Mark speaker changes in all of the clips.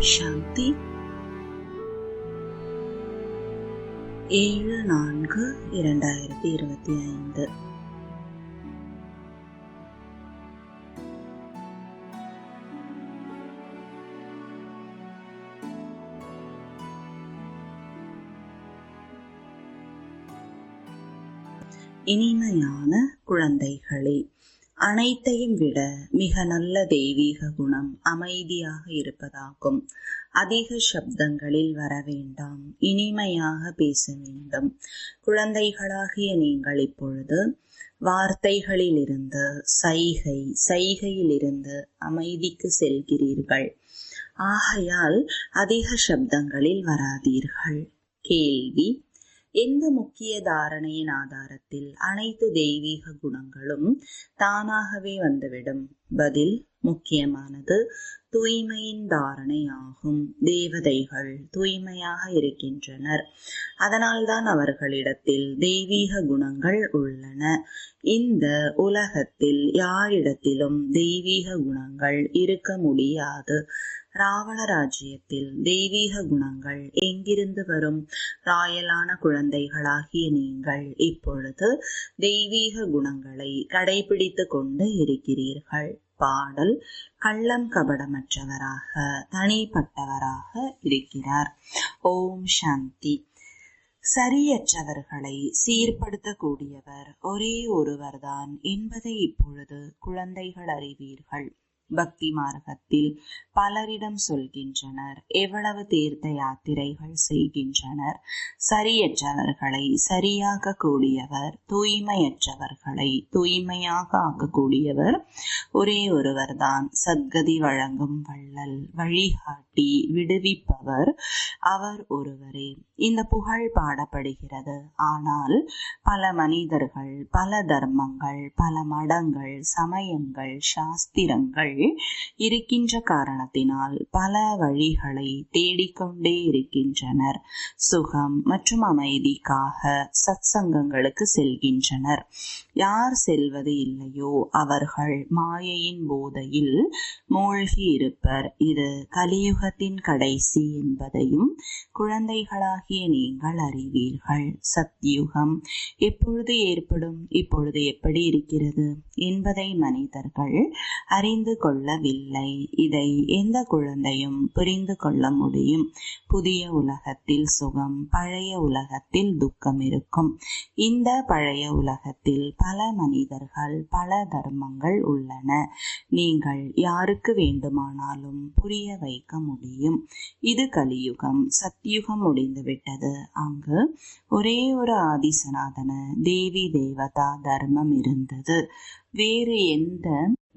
Speaker 1: சாந்தி. ஏழு நான்கு இரண்டாயிரத்தி இருபத்தி ஐந்து. இனிமையான குழந்தைகளே அனைத்தையும் விட மிக நல்ல தெய்வீக குணம் அமைதியாக இருப்பதாகும். அதிக சப்தங்களில் வர வேண்டாம். இனிமையாக பேச வேண்டும். குழந்தைகளாகிய நீங்கள் இப்பொழுது வார்த்தைகளிலிருந்து சைகை சைகையிலிருந்து அமைதிக்கு செல்கிறீர்கள். ஆகையால் அதிக சப்தங்களில் வராதீர்கள். கேள்வி எந்த முக்கிய தாரணையின் ஆதாரத்தில் அனைத்து தெய்வீக குணங்களும் தானாகவே வந்துவிடும்? பதில் முக்கியமானது தூய்மையின் தாரணை ஆகும் தேவதைகள் தூய்மையாக இருக்கின்றனர். அதனால்தான் அவர்களிடத்தில் தெய்வீக குணங்கள் உள்ளன. இந்த உலகத்தில் யாரிடத்திலும் தெய்வீக குணங்கள் இருக்க முடியாது. ராவண ராஜ்யத்தில் தெய்வீக குணங்கள் எங்கிருந்து வரும்? ராயலான குழந்தைகளாகிய நீங்கள் இப்பொழுது தெய்வீக குணங்களை கடைபிடித்து கொண்டு இருக்கிறீர்கள். பாடல் கள்ளம் கபடமற்றவராக தனிப்பட்டவராக இருக்கிறார். ஓம் சாந்தி. சரியற்றவர்களை சீர்படுத்தக்கூடியவர் ஒரே ஒருவர்தான் என்பதை இப்பொழுது குழந்தைகள் அறிவீர்கள். பக்தி மார்க்கத்தில் பலரிடம் சொல்கின்றனர். எவ்வளவு தீர்த்த யாத்திரைகள் செய்கின்றனர். சரியற்றவர்களை சரியாக கூடியவர் தூய்மையற்றவர்களை தூய்மையாக ஆக்கக்கூடியவர் ஒரே ஒருவர்தான். சத்கதி வழங்கும் வள்ளல் வழிகாட்டி விடுவிப்பவர் அவர் ஒருவரே. இந்த புகழ் பாடப்படுகிறது. ஆனால் பல மனிதர்கள் பல தர்மங்கள் பல மடங்கள் சமயங்கள் சாஸ்திரங்கள் இருக்கின்ற காரணத்தினால் பல வழிகளை தேடிக்கொண்டே இருக்கின்றனர். சுகம் மற்றும் அமைதிக்காக சத் சங்கங்களுக்கு செல்கின்றனர். யார் செல்வது இல்லையோ அவர்கள் மாயையின் போதையில் மூழ்கி இருப்பர். இது கலியுகத்தின் கடைசி என்பதையும் குழந்தைகளாகிய நீங்கள் அறிவீர்கள். சத்யுகம் எப்பொழுது ஏற்படும் இப்பொழுது எப்படி இருக்கிறது என்பதை மனிதர்கள் அறிந்து கொள்ள கொள்ளவில்லை. இதை எந்த குழந்தையும் புரிந்து கொள்ள முடியும். புதிய உலகத்தில் சுகம் பழைய உலகத்தில் துக்கம் இருக்கும். இந்த பழைய உலகத்தில் பல மனிதர்கள் பல தர்மங்கள் உள்ளன. நீங்கள் யாருக்கு வேண்டுமானாலும் புரிய வைக்க முடியும். இது கலியுகம் சத்யுகம் முடிந்துவிட்டது. அங்கு ஒரே ஒரு ஆதிசனாதன தேவி தேவதா தர்மம் இருந்தது. வேறு எந்த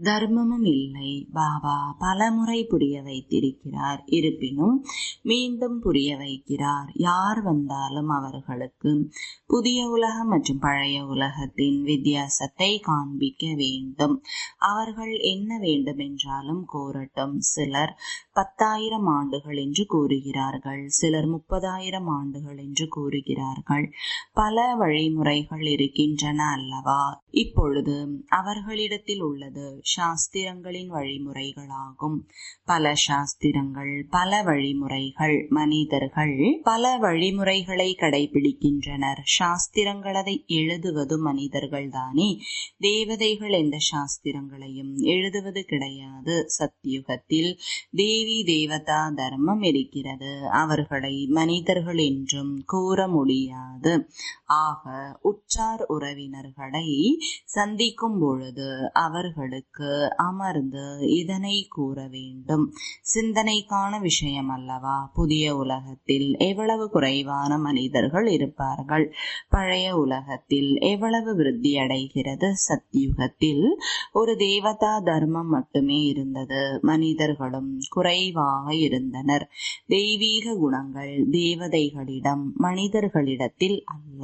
Speaker 1: தர்மமும் இல்லை. பாபா பலமுறை புரிய வைத்திருக்கிறார். இருப்பினும் மீண்டும் புரிய வைக்கிறார். யார் வந்தாலும் அவர்களுக்கு புதிய உலகம் மற்றும் பழைய உலகத்தின் வித்தியாசத்தை காண்பிக்க வேண்டும். அவர்கள் என்ன வேண்டும் என்றாலும் கோரட்டும். சிலர் பத்தாயிரம் ஆண்டுகள் என்று கூறுகிறார்கள். சிலர் முப்பதாயிரம் ஆண்டுகள் என்று கூறுகிறார்கள். பல வழிமுறைகள் இருக்கின்றன அல்லவா? இப்பொழுது அவர்களிடத்தில் உள்ளது சாஸ்திரங்களின் வழிமுறைகளாகும். பல சாஸ்திரங்கள் பல வழிமுறைகள் மனிதர்கள் பல வழிமுறைகளை கடைபிடிக்கின்றனர். சாஸ்திரங்கள் அதை எழுதுவது மனிதர்கள் தானே? தேவதைகள் எந்த சாஸ்திரங்களையும் எழுதுவது கிடையாது. சத்தியுகத்தில் தேவ தேவி தேவதா தர்மம் இருக்கிறது. அவர்களை மனிதர்கள் என்றும் கூற முடியாது. ஆக உற்றார் உறவினர்களை சந்திக்கும் பொழுது அவர்களுக்கு அமர்ந்து இதனை கூற வேண்டும். சிந்தனைக்கான விஷயம் அல்லவா புதிய உலகத்தில் எவ்வளவு குறைவான மனிதர்கள் இருப்பார்கள்? பழைய உலகத்தில் எவ்வளவு விருத்தி அடைகிறது? சத்தியுகத்தில் ஒரு தேவதா தர்மம் மட்டுமே இருந்தது. மனிதர்களும் குறை குறைவாக இருந்தனர். தெய்வீக குணங்கள் தேவதைகளிடம் மனிதர்களிடத்தில் அல்ல.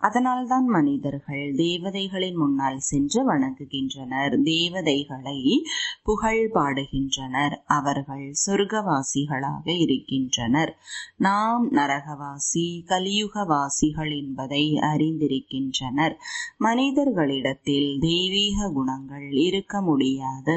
Speaker 1: அதனால்தான் மனிதர்கள் தேவதைகளின் முன்னால் சென்று வணங்குகின்றனர். தேவதைகளை புகழ் பாடுகின்றனர். அவர்கள் சொர்க்கவாசிகளாக இருக்கின்றனர். நாம் நரகவாசி கலியுகவாசிகள் என்பதை அறிந்திருக்கின்றனர். மனிதர்களிடத்தில் தெய்வீக குணங்கள் இருக்க முடியாது.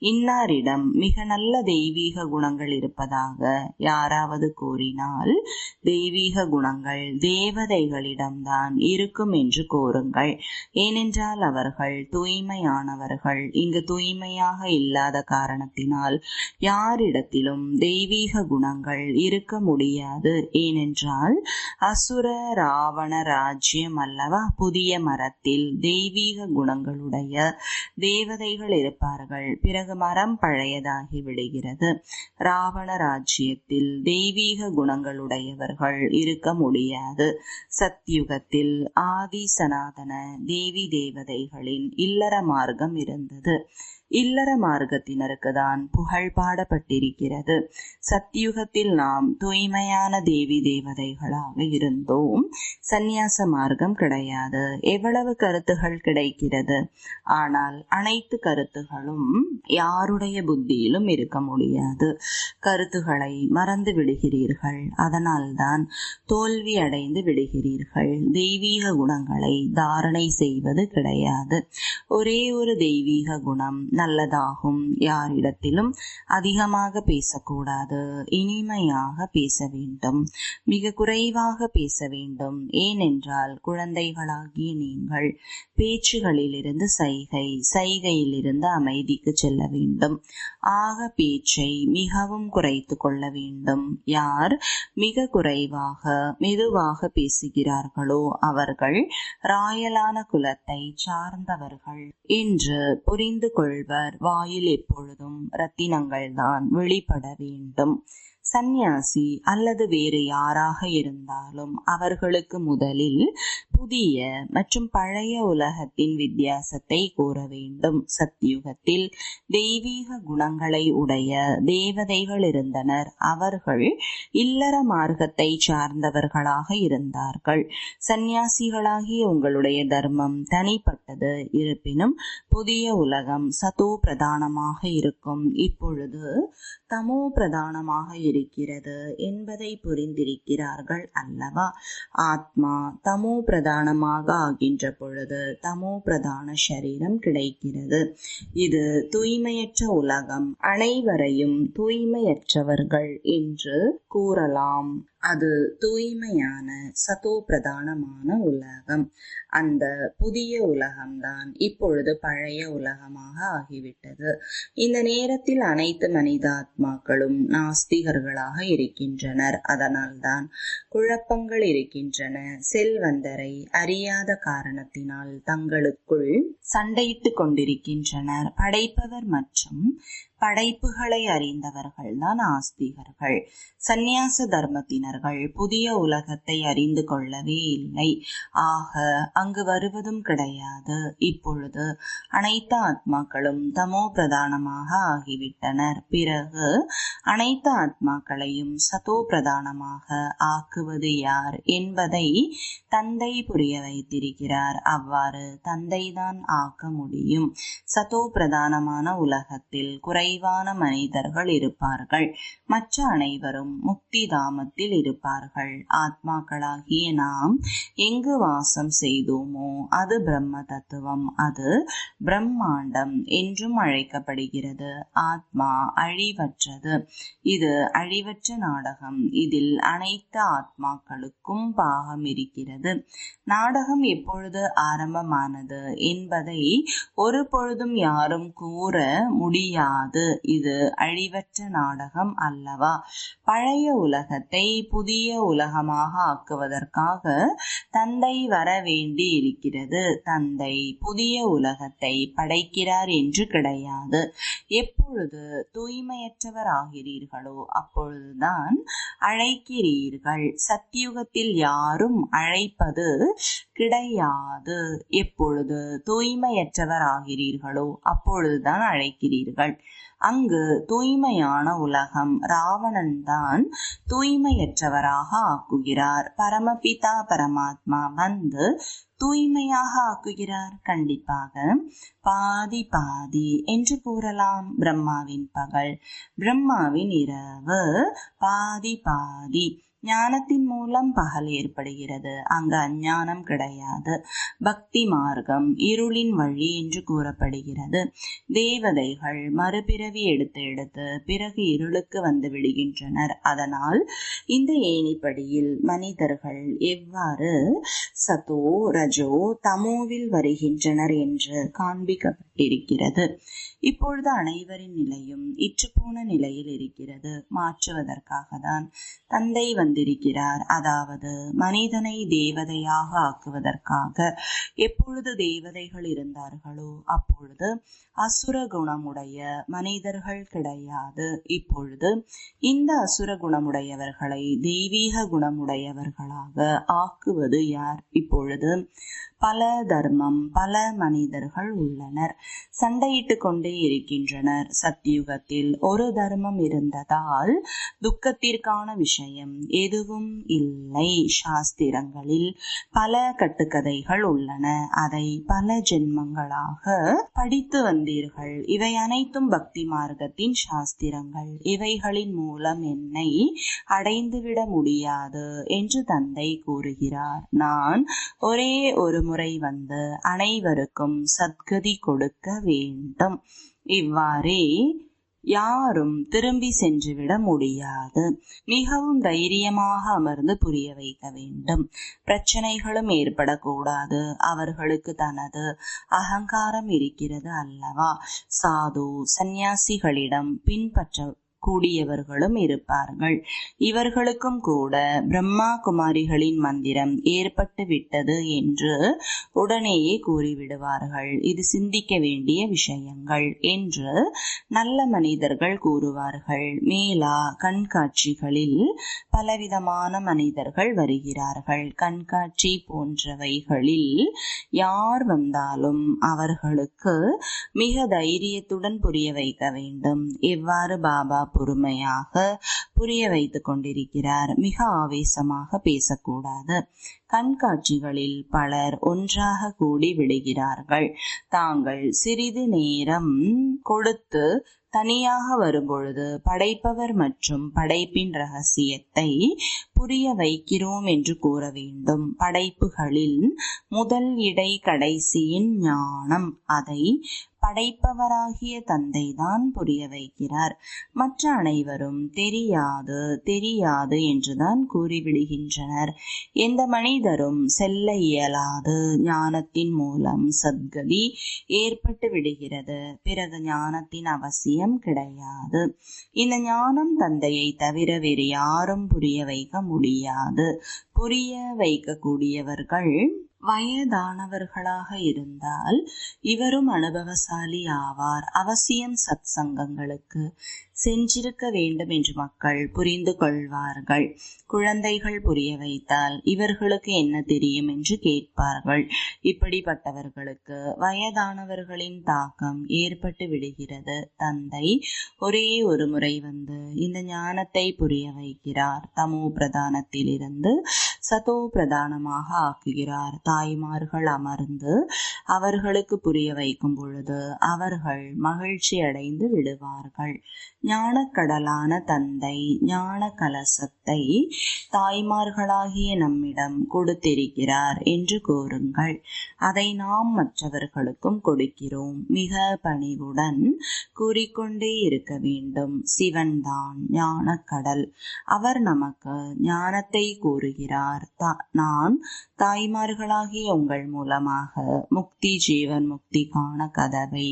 Speaker 1: இன்னாரிடம் மிக நல்ல தெய்வீக குணங்கள் இருப்பதாக யாராவது கூறினால் தெய்வீக குணங்கள் தேவதைகளிடம்தான் இருக்கும் என்று கூறுங்கள். ஏனென்றால் அவர்கள் தூய்மையானவர்கள். இங்கு தூய்மையாக இல்லாத காரணத்தினால் யாரிடத்திலும் தெய்வீக குணங்கள் இருக்க முடியாது. ஏனென்றால் அசுர ராவண ராஜ்யம் அல்லவா? புதிய மரத்தில் தெய்வீக குணங்களுடைய தேவதைகள் இருப்பார்கள். பிறகு மரம் பழையதாகி விடுகிறது. ராவண ராஜ்யத்தில் தெய்வீக குணங்களுடையவர்கள் இருக்க முடியாது. சத்யுகத்தில் ஆதி சனாதன தேவி தேவதைகளின் இல்லற மார்க்கம் இருந்தது. இல்லற மார்க்கத்தினருக்கு தான் புகழ் பாடப்பட்டிருக்கிறது. சத்தியுகத்தில் நாம் தூய்மையான தேவி தேவதைகளாக இருந்தோம். சந்நியாச மார்க்கம் கிடையாது. எவ்வளவு கருத்துகள் கிடைக்கிறது? ஆனால் அனைத்து கருத்துகளும் யாருடைய புத்தியிலும் இருக்க முடியாது. கருத்துகளை மறந்து விடுகிறீர்கள். அதனால்தான் தோல்வி அடைந்து விடுகிறீர்கள். தெய்வீக குணங்களை தாரணை செய்வது கிடையாது. ஒரே ஒரு தெய்வீக குணம் நல்லதாகும். யாரிடத்திலும் அதிகமாக பேசக்கூடாது. இனிமையாக பேச வேண்டும். மிக குறைவாக பேச வேண்டும். ஏனென்றால் குழந்தைகளாகிய நீங்கள் பேச்சுகளிலிருந்து சைகை சைகையிலிருந்து அமைதிக்கு செல்ல வேண்டும். ஆக பேச்சை மிகவும் குறைத்து கொள்ள வேண்டும். யார் மிக குறைவாக மெதுவாக பேசுகிறார்களோ அவர்கள் ராயலான குலத்தை சார்ந்தவர்கள் என்று புரிந்து கொள் கொள்வர் வாயில் எப்பொழுதும் ரத்தினங்கள் தான் வெளிப்பட வேண்டும். சந்நியாசி அல்லது வேறு யாராக இருந்தாலும் அவர்களுக்கு முதலில் புதிய மற்றும் பழைய உலகத்தின் வித்தியாசத்தை கூற வேண்டும். சத்தியுகத்தில் தெய்வீக குணங்களை உடைய தேவதைகள் இருந்தனர். அவர்கள் இல்லற மார்க்கத்தை சார்ந்தவர்களாக இருந்தார்கள். சந்நியாசிகளாகிய உங்களுடைய தர்மம் தனிப்பட்டது. இருப்பினும் புதிய உலகம் சதோ பிரதானமாக இருக்கும். இப்பொழுது தமோ பிரதானமாக இருக்கிறது என்பதை புரிந்திருக்கிறார்கள் அல்லவா? ஆத்மா தமோ பிரதானமாக ஆகின்ற பொழுது தமோ பிரதான சரீரம் கிடைக்கிறது. இது தூய்மையற்ற உலகம். அனைவரையும் தூய்மையற்றவர்கள் என்று கூறலாம். அது தூய்மையான சதோ பிரதானமான உலகம். அந்த புதிய உலகம்தான் இப்பொழுது பழைய உலகமாக ஆகிவிட்டது. இந்த நேரத்தில் அனைத்து மனிதாத்மாக்களும் நாஸ்திகர்களாக இருக்கின்றனர். அதனால்தான் குழப்பங்கள் இருக்கின்றன. செல்வந்தரை அறியாத காரணத்தினால் தங்களுக்குள் சண்டையிட்டு கொண்டிருக்கின்றனர். படைப்பவர் மற்றும் படைப்புகளை அறிந்தவர்கள் தான் ஆஸ்திகர்கள். சந்நியாச தர்மத்தினர்கள் புதிய உலகத்தை அறிந்து கொள்ளவே இல்லை. ஆக அங்கு வருவதும் கிடையாது. இப்பொழுது அனைத்து ஆத்மாக்களும் தமோ பிரதானமாக ஆகிவிட்டனர். பிறகு அனைத்து ஆத்மாக்களையும் சதோ பிரதானமாக ஆக்குவது யார் என்பதை தந்தை புரிய வைத்திருக்கிறார். அவ்வாறு தந்தைதான் ஆக்க முடியும். சதோ பிரதானமான உலகத்தில் குறை குறைவான மனிதர்கள் இருப்பார்கள். மற்ற அனைவரும் முக்தி தாமத்தில் இருப்பார்கள். ஆத்மாக்களாகிய நாம் எங்கு வாசம் செய்தோமோ அது பிரம்ம தத்துவம் அது பிரம்மாண்டம் என்றும் அழைக்கப்படுகிறது. ஆத்மா அழிவற்றது. இது அழிவற்ற நாடகம். இதில் அனைத்து ஆத்மாக்களுக்கும் பாகம் இருக்கிறது. நாடகம் எப்பொழுது ஆரம்பமானது என்பதை ஒரு பொழுதும் யாரும் கூற முடியாது. இது அழிவற்ற நாடகம் அல்லவா? பழைய உலகத்தை புதிய உலகமாக ஆக்குவதற்காக தந்தை வர வேண்டி இருக்கிறது. தந்தை புதிய உலகத்தை படைக்கிறார் என்று கிடையாது. எப்பொழுது தூய்மையற்றவர் ஆகிறீர்களோ அப்பொழுதுதான் அழைக்கிறீர்கள். சத்தியுகத்தில் யாரும் அழைப்பது கிடையாது. எப்பொழுது தூய்மையற்றவர் ஆகிறீர்களோ அப்பொழுதுதான் அழைக்கிறீர்கள். அங்கு தூய்மையான உலகம் ராவணன் தான் தூய்மையற்றவராக ஆக்குகிறார். பரமபிதா பரமாத்மா வந்து தூய்மையாக ஆக்குகிறார். கண்டிப்பாக. பாதி பாதி என்று கூறலாம் பிரம்மாவின் பகல். பிரம்மாவின் இரவு. பாதி பாதி ஞானத்தின் மூலம் பகல் ஏற்படுகிறது. அங்கு அஞ்ஞானம் கிடையாது. பக்தி மார்க்கம் இருளின் வழி என்று கூறப்படுகிறது. தேவதைகள் மறுபிறவி எடுத்து எடுத்து பிறகு இருளுக்கு வந்து விடுகின்றனர். அதனால் இந்த ஏணிப்படியில் மனிதர்கள் எவ்வாறு சதோ ரஜோ தமோவில் வருகின்றனர் என்று காண்பிக்கப்பட்டிருக்கிறது. இப்பொழுது அனைவரின் நிலையும் இற்றுப்போன நிலையில் இருக்கிறது. மாற்றுவதற்காக தான் தந்தை வந்திருக்கிறார். அதாவது மனிதனை தேவதையாக ஆக்குவதற்காக. எப்பொழுது தேவதைகள் இருந்தார்களோ அப்பொழுது அசுர குணமுடைய மனிதர்கள் கிடையாது. இப்பொழுது இந்த அசுர குணமுடையவர்களை தெய்வீக குணமுடையவர்களாக ஆக்குவது யார்? இப்பொழுது பல தர்மம் பல மனிதர்கள் உள்ளனர். சண்டையிட்டு கொண்டே இருக்கின்றனர். சத்தியுகத்தில் ஒரு தர்மம் இருந்ததால் துக்கத்திற்கான விஷயம் எதுவும் இல்லை. சாஸ்திரங்களில் பல கட்டுக்கதைகள் உள்ளன. அதை பல ஜென்மங்களாக படித்து வந்தீர்கள். இவை அனைத்தும் பக்தி மார்க்கத்தின் சாஸ்திரங்கள். இவைகளின் மூலம் என்னை அடைந்துவிட முடியாது என்று தந்தை கூறுகிறார். நான் ஒரே ஒரு முறை வந்து அனைவருக்கும் சத்கதி கொடுக்க வேண்டும். இவ்வாறே யாரும் திரும்பி சென்றுவிட முடியாது. மிகவும் தைரியமாக அமர்ந்து புரிய வைக்க வேண்டும். பிரச்சனைகளும் ஏற்படக்கூடாது. அவர்களுக்கு தனது அகங்காரம் இருக்கிறது அல்லவா? சாது சந்நியாசிகளிடம் பின்பற்ற கூடியவர்களும் இருப்பார்கள். இவர்களுக்கும் கூட பிரம்மா குமாரிகளின் மந்திரம் ஏற்பட்டு விட்டது என்று உடனேயே கூறிவிடுவார்கள். இது சிந்திக்க வேண்டிய விஷயங்கள் என்று நல்ல மனிதர்கள் கூறுவார்கள். மேலா கண்காட்சிகளில் பலவிதமான மனிதர்கள் வருகிறார்கள். கண்காட்சி போன்றவைகளில் யார் வந்தாலும் அவர்களுக்கு மிக தைரியத்துடன் புரிய வைக்க வேண்டும். எவ்வாறு பாபா பொறுமையாக புரிய வைத்துக் கொண்டிருக்கிறார். மிக ஆவேசமாக பேசக்கூடாது. கண்காட்சிகளில் பலர் ஒன்றாக கூடி விடுகிறார்கள். தாங்கள் சிறிது நேரம் கொடுத்து தனியாக வரும்பொழுது படைப்பவர் மற்றும் படைப்பின் ரகசியத்தை புரிய வைக்கிறோம் என்று கூற வேண்டும். படைப்புகளில் முதல் இடை கடைசியின் ஞானம் அதை படைப்பவராகிய தந்தைதான் புரிய வைக்கிறார். மற்ற அனைவரும் தெரியாது தெரியாது என்றுதான் கூறிவிடுகின்றனர். எந்த மனிதரும் செல்ல இயலாது. ஞானத்தின் மூலம் சத்கதி ஏற்பட்டு விடுகிறது. பிறகு ஞானத்தின் அவசியம் கிடையாது. இந்த ஞானம் தந்தையை தவிர வேறு யாரும் புரிய வைக்க முடியாது. புரிய வைக்கக்கூடியவர்கள் வயதானவர்களாக இருந்தால் இவரும் அனுபவசாலி ஆவார். அவசியம் சத் சங்கங்களுக்கு சென்றிருக்க வேண்டும் என்று மக்கள் புரிந்து கொள்வார்கள். குழந்தைகள் புரிய வைத்தால் இவர்களுக்கு என்ன தெரியும் என்று கேட்பார்கள். இப்படிப்பட்டவர்களுக்கு வயதானவர்களின் தாக்கம் ஏற்பட்டு விடுகிறது. தந்தை ஒரே ஒரு முறை வந்து இந்த ஞானத்தை புரிய வைக்கிறார். தமோ பிரதானத்திலிருந்து சதோ பிரதானமாக ஆக்குகிறார். தாய்மார்கள் அமர்ந்து அவர்களுக்கு புரிய வைக்கும் பொழுது அவர்கள் மகிழ்ச்சி அடைந்து விடுவார்கள். ஞானக்கடலான தந்தை ஞான கலசத்தை தாய்மார்களாகிய நம்மிடம் கொடுத்திருக்கிறார் என்று கூறுங்கள். அதை நாம் மற்றவர்களுக்கும் கொடுக்கிறோம். மிக பணிவுடன் கூறிக்கொண்டே இருக்க வேண்டும். சிவன்தான் ஞானக்கடல். அவர் நமக்கு ஞானத்தை கூறுகிறார். நான் தாய்மார்களாகிய உங்கள் மூலமாக முக்தி ஜீவன் முக்திக்கான கதவை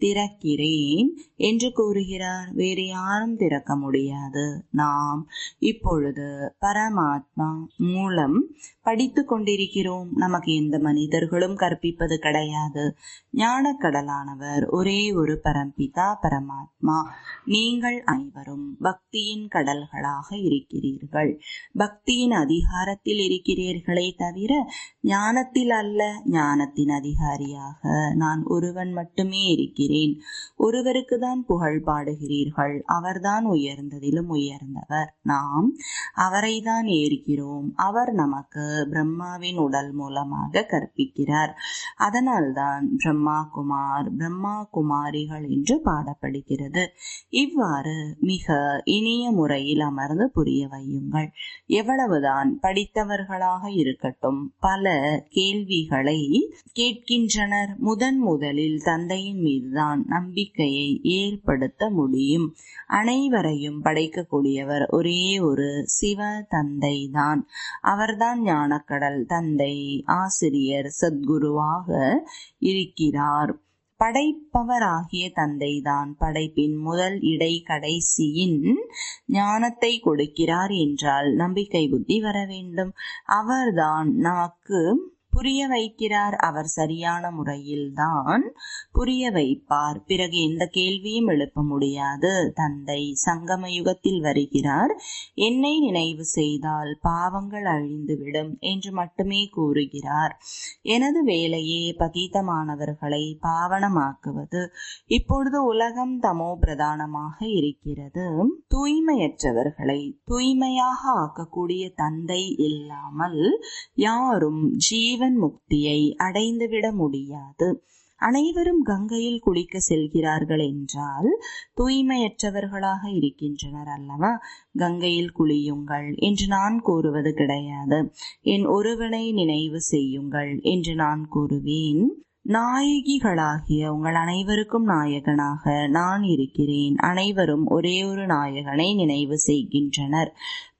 Speaker 1: திறக்கிறேன் என்று கூறுகிறார். வேறு வேறு யாரும் திறக்க முடியாது. நாம் இப்பொழுது பரமாத்மா மூலம் படித்து கொண்டிருக்கிறோம். நமக்கு எந்த மனிதர்களும் கற்பிப்பது கிடையாது. ஞானக்கடலானவர் ஒரே ஒரு பரம்பிதா பரமாத்மா. நீங்கள் அனைவரும் பக்தியின் கடல்களாக இருக்கிறீர்கள். பக்தியின் அதிகாரத்தில் இருக்கிறீர்களே தவிர ஞானத்தில் அல்ல. ஞானத்தின் அதிகாரியாக நான் ஒருவன் மட்டுமே இருக்கிறேன். ஒருவருக்கு தான் புகழ் பாடுகிறீர்கள். அவர்தான் உயர்ந்ததிலும் உயர்ந்தவர். நாம் அவரை தான் ஏற்கிறோம். அவர் நமக்கு பிரம்மாவின் உடல் மூலமாக கற்பிக்கிறார். அதனால்தான் பிரம்மா குமார் பிரம்மா குமாரிகள் என்று பாடப்படுகிறது. இவ்வாறு மிக இனிய முறையில் அமர்ந்து புரிய வையுங்கள். எவ்வளவுதான் படித்தவர்களாக இருக்கட்டும் பல கேள்விகளை கேட்கின்றனர். முதன் முதலில் தந்தையின் மீதுதான் நம்பிக்கையை ஏற்படுத்த முடியும். அனைவரையும் படைக்கக்கூடியவர் ஒரே ஒரு சிவ தந்தை தான். அவர்தான் ஞானக்கடல் தந்தை ஆசிரியர் சத்குருவாக இருக்கிறார். படைப்பவராகிய தந்தைதான். படைப்பின் முதல் இடை கடைசியின் ஞானத்தை கொடுக்கிறார் என்றால் நம்பிக்கை புத்தி வர வேண்டும். அவர்தான் நமக்கு புரிய வைக்கிறார் அவர் சரியான முறையில் தான் புரிய வைப்பார். பிறகு எந்த கேள்வியும் எழுப்ப முடியாது. தந்தை சங்கம யுகத்தில் வருகிறார். என்னை நினைவு செய்தால் பாவங்கள் அழிந்துவிடும் என்று மட்டுமே கூறுகிறார். எனது வேலையே பதீதமானவர்களை பாவனமாக்குவது. இப்பொழுது உலகம் தமோ பிரதானமாக இருக்கிறது. தூய்மையற்றவர்களை தூய்மையாக ஆக்கக்கூடிய தந்தை இல்லாமல் யாரும் ஜீவன் முக்தியை அடைந்துவிட முடியாது. அனைவரும் கங்கையில் குளிக்க செல்கிறார்கள் என்றால் தூய்மையற்றவர்களாக இருக்கின்றனர் அல்லவா? கங்கையில் குளியுங்கள் என்று நான் கூறுவது கிடையாது. என் ஒருவனை நினைவு செய்யுங்கள் என்று நான் கூறுவேன். நாயகிகளாகிய உங்கள் அனைவருக்கும் நாயகனாக நான் இருக்கிறேன். அனைவரும் ஒரே ஒரு நாயகனை நினைவு செய்கின்றனர்.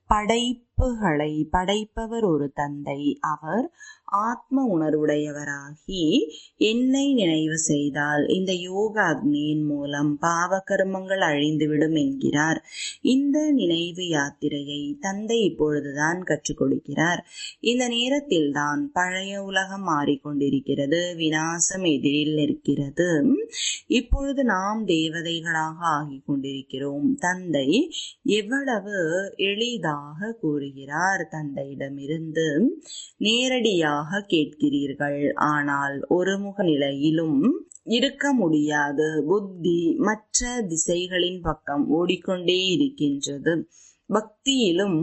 Speaker 1: படைப்புகளை படைப்பவர் ஒரு தந்தை. அவர் ஆத்ம உணர்வுடையவராகி என்னை நினைவு செய்தால் இந்த யோக அக்னியின் மூலம் பாவ கர்மங்கள் அழிந்துவிடும் என்கிறார். இந்த நினைவு யாத்திரையை தந்தை இப்பொழுதுதான் கற்றுக் கொடுக்கிறார். இந்த நேரத்தில் தான் பழைய உலகம் மாறிக்கொண்டிருக்கிறது வினாசம் எதிரில் நிற்கிறது. இப்பொழுது நாம் தேவதைகளாக ஆகிக் கொண்டிருக்கிறோம். தந்தை எவ்வளவு எளிதாக கூறுகிறார் தந்தையிடமிருந்து. நேரடியாக கேட்கிறீர்கள். ஆனால் ஒருமுக நிலையிலும் இருக்க முடியாது. புத்தி மற்ற திசைகளின் பக்கம் ஓடிக்கொண்டே இருக்கின்றது. பக்தியிலும்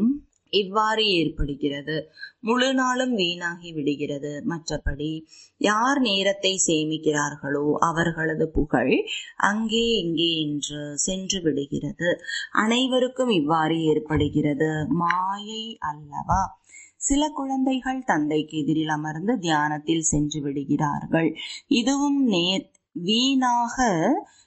Speaker 1: இவ்வாறு ஏற்படுகிறது. முழு நாளும் வீணாகி விடுகிறது. மற்றபடி யார் நேரத்தை சேமிக்கிறார்களோ அவர்களது புகழ் அங்கே இங்கே என்று சென்று விடுகிறது. அனைவருக்கும் இவ்வாறு ஏற்படுகிறது. மாயை அல்லவா? சில குழந்தைகள் தந்தைக்கு எதிரில் அமர்ந்து தியானத்தில் சென்று விடுகிறார்கள். இதுவும் நேர் வீணாக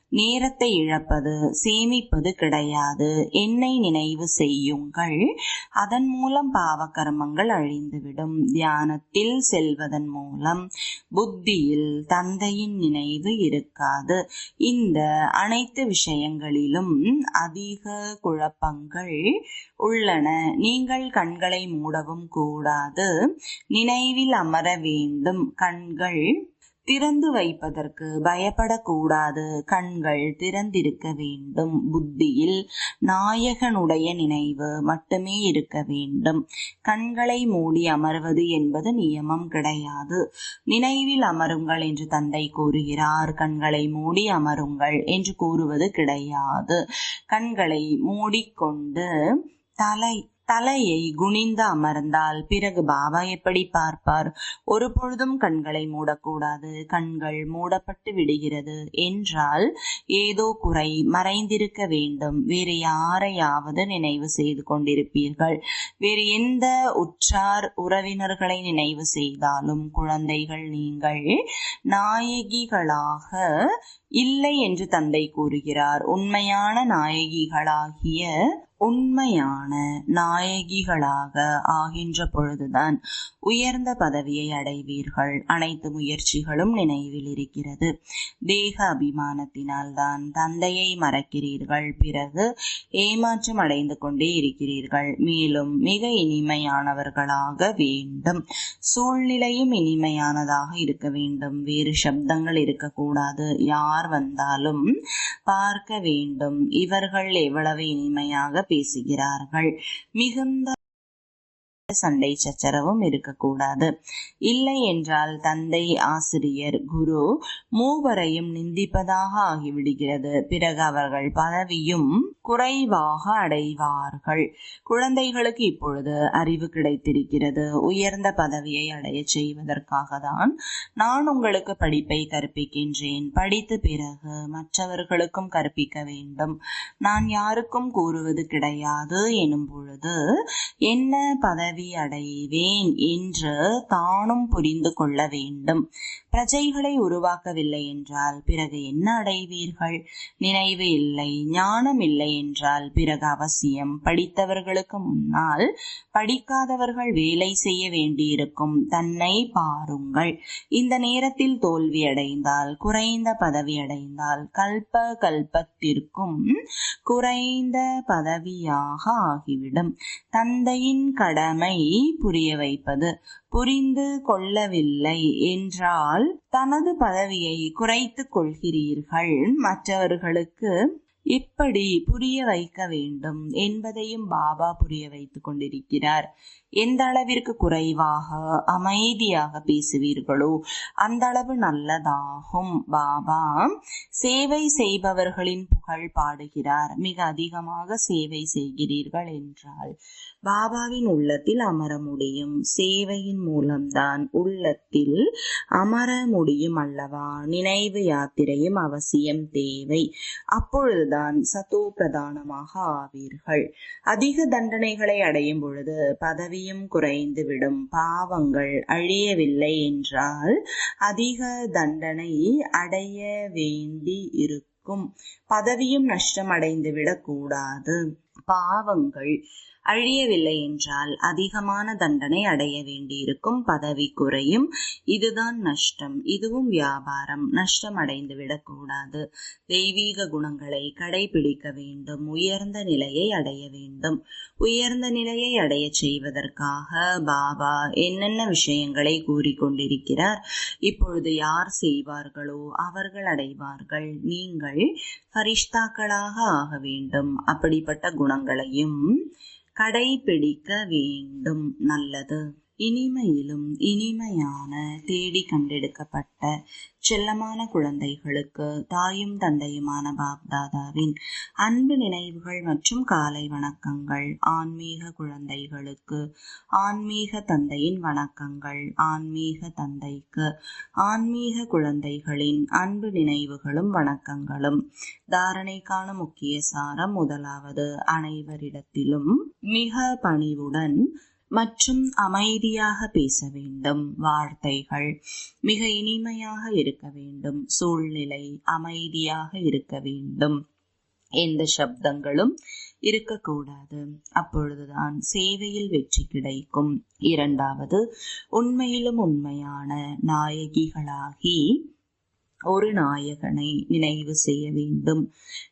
Speaker 1: நேரத்தை இழப்பது சேமிப்பது கிடையாது. என்னை நினைவு செய்யுங்கள். அதன் மூலம் பாவ கர்மங்கள் அழிந்துவிடும். தியானத்தில் செல்வதன் மூலம் புத்தியில் தந்தையின் நினைவு இருக்காது. இந்த அனைத்து விஷயங்களிலும் அதிக குழப்பங்கள் உள்ளன. நீங்கள் கண்களை மூடவும் கூடாது. நினைவில் அமர வேண்டும். கண்கள் திறந்து வைப்பதற்கு பயப்படக்கூடாது. கண்கள் திறந்திருக்க வேண்டும். புத்தியில் நாயகனுடைய நினைவு மட்டுமே இருக்க வேண்டும். கண்களை மூடி அமர்வது என்பது நியமம் கிடையாது. நினைவில் அமருங்கள் என்று தந்தை கூறுகிறார். கண்களை மூடி அமருங்கள் என்று கூறுவது கிடையாது. கண்களை மூடிக்கொண்டு தலை தலையை குனிந்து அமர்ந்தால் பிறகு பாபா எப்படி பார்ப்பார்? ஒரு பொழுதும் கண்களை மூடக்கூடாது கண்கள் மூடப்பட்டு விடுகிறது என்றால் ஏதோ குறை மறைந்திருக்க வேண்டும். வேறு யாரையாவது நினைவு செய்து கொண்டிருப்பீர்கள். வேறு எந்த உற்றார் உறவினர்களை நினைவு செய்தாலும் குழந்தைகள் நீங்கள் நாயகிகளாக இல்லை என்று தந்தை கூறுகிறார். உண்மையான நாயகிகளாகிய உண்மையான நாயகிகளாக ஆகின்ற பொழுதுதான் உயர்ந்த பதவியை அடைவீர்கள். அனைத்து முயற்சிகளும் நினைவில் இருக்கிறது. தேக அபிமானத்தினால் தான் தந்தையை மறக்கிறீர்கள். பிறகு ஏமாற்றம் அடைந்து கொண்டே இருக்கிறீர்கள். மேலும் மிக இனிமையானவர்களாக வேண்டும். சூழ்நிலையும் இனிமையானதாக இருக்க வேண்டும். வேறு சப்தங்கள் இருக்கக்கூடாது. யார் வந்தாலும் பார்க்க வேண்டும். இவர்கள் எவ்வளவு இனிமையாக பேசுகிறார்கள். மிகுந்த சண்டை சச்சரவும் இருக்கக்கூடாது. இல்லை என்றால் தந்தை ஆசிரியர் குரு மூவரையும் நிந்திப்பதாக ஆகிவிடுகிறது. பிறகு அவர்கள் பதவியும் குறைவாக அடைவார்கள். குழந்தைகளுக்கு இப்பொழுது அறிவு கிடைத்திருக்கிறது. உயர்ந்த பதவியை அடைய செய்வதற்காக தான் நான் உங்களுக்கு படிப்பை கற்பிக்கின்றேன். படித்து பிறகு மற்றவர்களுக்கும் கற்பிக்க வேண்டும். நான் யாருக்கும் கூறுவது கிடையாது. எனும் பொழுது என்ன பதவி அடைவேன் என்று தானும் புரிந்து கொள்ள வேண்டும். பிரஜைகளை உருவாக்கவில்லை என்றால் பிறகு என்ன அடைவீர்கள்? நினைவு இல்லை ஞானம் இல்லை என்றால் பிறகு அவசியம். படித்தவர்களுக்கு முன்னால் படிக்காதவர்கள் வேலை செய்ய வேண்டியிருக்கும். தன்னை பாருங்கள். இந்த நேரத்தில் தோல்வியடைந்தால் குறைந்த பதவி அடைந்தால் கல்ப கல்பத்திற்கும் குறைந்த பதவியாக ஆகிவிடும். தந்தையின் கடமை புரிய வைப்பது. புரிந்து கொள்ளவில்லை என்றால் தனது பதவியை குறைத்து கொள்கிறீர்கள். மற்றவர்களுக்கு எப்படி புரிய வைக்க வேண்டும் என்பதையும் பாபா புரிய வைத்துக் கொண்டிருக்கிறார். எந்த அளவிற்கு குறைவாக அமைதியாக பேசுவீர்களோ அந்த அளவு நல்லதாகும். பாபா சேவை செய்பவர்களின் புகழ் பாடுகிறார். மிக அதிகமாக சேவை செய்கிறீர்கள் என்றால் பாபாவின் உள்ளத்தில் அமர முடியும். சேவையின் மூலம்தான் உள்ளத்தில் அமர முடியும் அல்லவா? நினைவு யாத்திரையும் அவசியம் தேவை. அப்பொழுதுதான் சத்தோ பிரதானமாக ஆவீர்கள். அதிக தண்டனைகளை அடையும் பொழுது பதவியும் குறைந்துவிடும். பாவங்கள் அழியவில்லை என்றால் அதிக தண்டனை அடைய வேண்டி இருக்கும் பதவியும் நஷ்டம் அடைந்து விடக்கூடாது பாவங்கள் அழியவில்லை என்றால் அதிகமான தண்டனை அடைய வேண்டியிருக்கும் பதவி குறையும். இதுதான் நஷ்டம். இதுவும் வியாபாரம். நஷ்டம் அடைந்து விடக்கூடாது. தெய்வீக குணங்களை கடைபிடிக்க வேண்டும். உயர்ந்த நிலையை அடைய வேண்டும். உயர்ந்த நிலையை அடைய செய்வதற்காக பாபா என்னென்ன விஷயங்களை கூறிக்கொண்டிருக்கிறார்? இப்பொழுது யார் செய்வார்களோ அவர்கள் அடைவார்கள். நீங்கள் ஃபரிஷ்தாக்களாக ஆக வேண்டும். அப்படிப்பட்ட குணங்களையும் கடைபிடிக்க வேண்டும். நல்லது. இனிமையிலும் இனிமையான தேடி கண்டெடுக்கப்பட்ட செல்லமான குழந்தைகளுக்கு தாயும் தந்தையுமான பாப்தாதாவின் அன்பு நினைவுகள் மற்றும் காலை வணக்கங்கள் ஆன்மீக குழந்தைகளுக்கு ஆன்மீக தந்தையின் வணக்கங்கள் ஆன்மீக தந்தைக்கு ஆன்மீக குழந்தைகளின் அன்பு நினைவுகளும் வணக்கங்களும். தாரணைக்கான முக்கிய சாரம் முதலாவது அனைவரிடத்திலும் மிக பணிவுடன் மற்றும் அமைதியாக பேச வேண்டும். வார்த்தைகள் மிக இனிமையாக இருக்க வேண்டும். சூழ்நிலை அமைதியாக இருக்க வேண்டும். எந்த சப்தங்களும் இருக்கக்கூடாது. அப்பொழுதுதான் சேவையில் வெற்றி கிடைக்கும். இரண்டாவது உண்மையிலும் உண்மையான நாயகிகளாகி ஒரு நாயகனை நினைவு செய்ய வேண்டும்.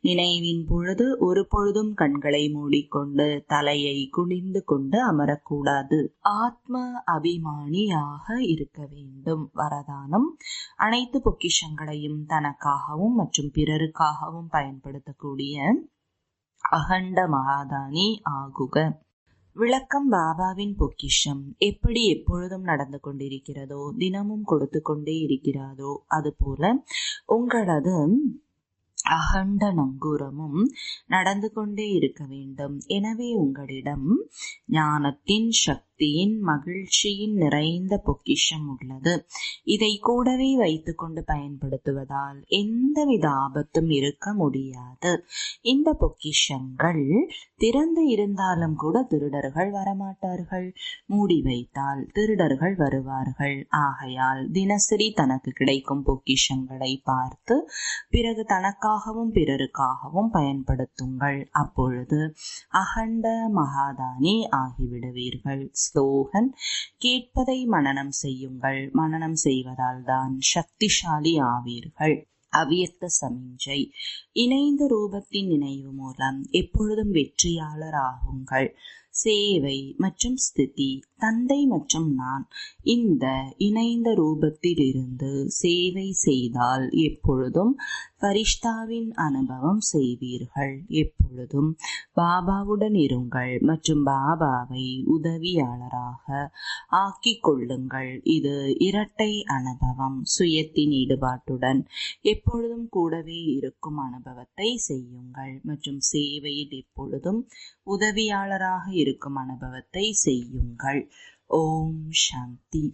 Speaker 1: நினைவின் பொழுது ஒரு பொழுதும் கண்களை மூடிக்கொண்டு தலையை குனிந்து கொண்டு அமரக்கூடாது. ஆத்ம அபிமானியாக இருக்க வேண்டும். வரதானம் அனைத்து பொக்கிஷங்களையும் தனக்காகவும் மற்றும் பிறருக்காகவும் பயன்படுத்தக்கூடிய அகண்ட மகாதானி ஆகுக. விளக்கம் பாபாவின் பொக்கிஷம். எப்படி எப்பொழுதும் நடந்து கொண்டிருக்கிறதோ தினமும் கொடுத்து கொண்டே இருக்கிறாரோ அதுபோல உங்களது அகண்ட நங்கூரமும் நடந்து கொண்டே இருக்க வேண்டும். எனவே உங்களிடம் ஞானத்தின் சக்தி சக்தியின் மகிழ்ச்சியின் நிறைந்த பொக்கிஷம் உள்ளது. இதை கூடவே வைத்துக்கொண்டு பயன்படுத்துவதால் எந்தவித ஆபத்தும் இருக்க முடியாது. இந்த பொக்கிஷங்கள் திறந்து இருந்தாலும் கூட திருடர்கள் வரமாட்டார்கள். மூடி வைத்தால் திருடர்கள் வருவார்கள். ஆகையால் தினசரி தனக்கு கிடைக்கும் பொக்கிஷங்களை பார்த்து பிறகு தனக்காகவும் பிறருக்காகவும் பயன்படுத்துங்கள். அப்பொழுது அகண்ட மகாதானி ஆகிவிடுவீர்கள். ஸ்லோகன் கேட்பதை மனனம் செய்யுங்கள். மனனம் செய்வதால் தான் சக்திசாலி ஆவீர்கள். அவ்வியக்த சமிஞ்சை இணைந்த ரூபத்தின் நினைவு மூலம் எப்பொழுதும் வெற்றியாளர் ஆகுங்கள். சேவை மற்றும் ஸ்திதி தந்தை மற்றும் நான் இந்த இணைந்த ரூபத்திலிருந்து சேவை செய்தால் எப்பொழுதும் பரிஷ்தாவின் அனுபவம் செய்வீர்கள். எப்பொழுதும் பாபாவுடன் இருங்கள் மற்றும் பாபாவை உதவியாளராக ஆக்கிக் கொள்ளுங்கள். இது இரட்டை அனுபவம். சுயத்தின் ஈடுபாட்டுடன் எப்பொழுதும் கூடவே இருக்கும் அனுபவத்தை செய்யுங்கள் மற்றும் சேவையில் எப்பொழுதும் உதவியாளராக இருக்கும் அனுபவத்தை செய்யுங்கள். ஓம் சாந்தி.